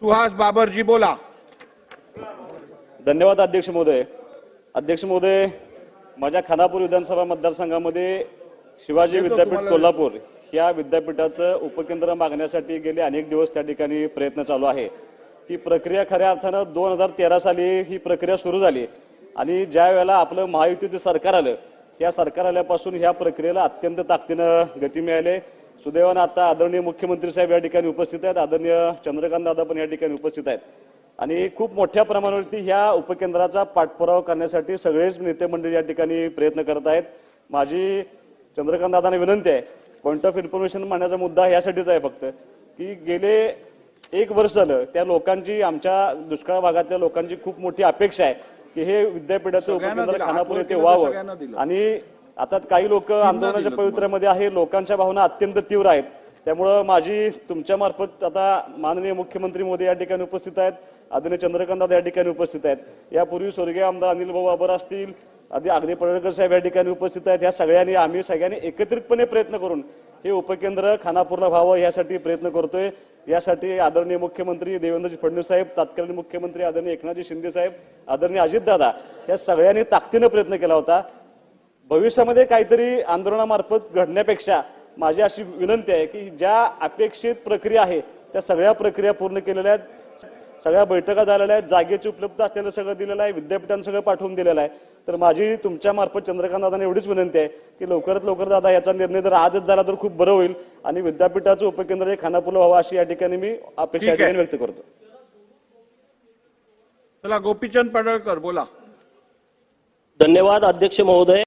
सुहास बाबरजी बोला. धन्यवाद अध्यक्ष महोदय. अध्यक्ष महोदय माझ्या खानापूर विधानसभा मतदारसंघामध्ये शिवाजी विद्यापीठ कोल्हापूर या विद्यापीठाचं उपकेंद्र मागण्यासाठी गेले अनेक दिवस त्या ठिकाणी प्रयत्न चालू आहे. ही प्रक्रिया खऱ्या अर्थानं दोन हजार तेरा साली ही प्रक्रिया सुरू झाली आणि ज्या वेळेला आपलं महायुतीचं सरकार आलं या सरकार आल्यापासून ह्या प्रक्रियेला अत्यंत ताकदीनं गती मिळाली. सुदैवानं आता आदरणीय मुख्यमंत्री साहेब या ठिकाणी उपस्थित आहेत आदरणीय चंद्रकांत दादा पण या ठिकाणी उपस्थित आहेत आणि खूप मोठ्या प्रमाणावरती ह्या उपकेंद्राचा पाठपुरावा करण्यासाठी सगळेच नेते मंडळी या ठिकाणी प्रयत्न करत आहेत माझी चंद्रकांत दादांना विनंती आहे पॉईंट ऑफ इन्फॉर्मेशन मांडण्याचा मुद्दा यासाठीच आहे फक्त की गेले एक वर्ष झालं त्या लोकांची आमच्या दुष्काळ भागातल्या लोकांची खूप मोठी अपेक्षा आहे की हे विद्यापीठाचं उपकेंद्र. खानापूर येथे व्हावं. आणि आता काही लोक आंदोलनाच्या दिलं पवित्र्यामध्ये आहे लोकांच्या भावना अत्यंत तीव्र आहेत. त्यामुळं माझी तुमच्या मार्फत आता माननीय मुख्यमंत्री मोदी या ठिकाणी उपस्थित आहेत. आदरणीय चंद्रकांत दादा या ठिकाणी उपस्थित आहेत. यापूर्वी स्वर्गीय आमदार अनिल भाऊ बाबर असतील आधी अगदी पडळकर साहेब या ठिकाणी उपस्थित आहेत. या सगळ्यांनी आम्ही सगळ्यांनी एकत्रितपणे प्रयत्न करून हे उपकेंद्र खानापूरला व्हावं यासाठी प्रयत्न करतोय. यासाठी आदरणीय मुख्यमंत्री देवेंद्रजी फडणवीस साहेब तत्कालीन मुख्यमंत्री आदरणीय एकनाथजी शिंदे साहेब आदरणीय अजितदादा या सगळ्यांनी ताकदीनं प्रयत्न केला होता. भविष्यामध्ये काहीतरी आंदोलनामार्फत घडण्यापेक्षा माझी अशी विनंती आहे की ज्या अपेक्षित प्रक्रिया आहे त्या सगळ्या प्रक्रिया पूर्ण केलेल्या आहेत. सगळ्या बैठका झालेल्या आहेत जागेची उपलब्ध असलेलं सगळं दिलेलं आहे विद्यापीठानं सगळं पाठवून दिलेलं आहे. तर माझी तुमच्या मार्फत चंद्रकांत दादांना एवढीच विनंती आहे की लवकरात लवकर दादा याचा निर्णय जर आजच झाला तर खूप बरं होईल आणि विद्यापीठाचं उपकेंद्र हे खानापूरला व्हावं अशी या ठिकाणी मी अपेक्षा व्यक्त करतो. चला गोपीचंद पडळकर बोला. धन्यवाद अध्यक्ष महोदय.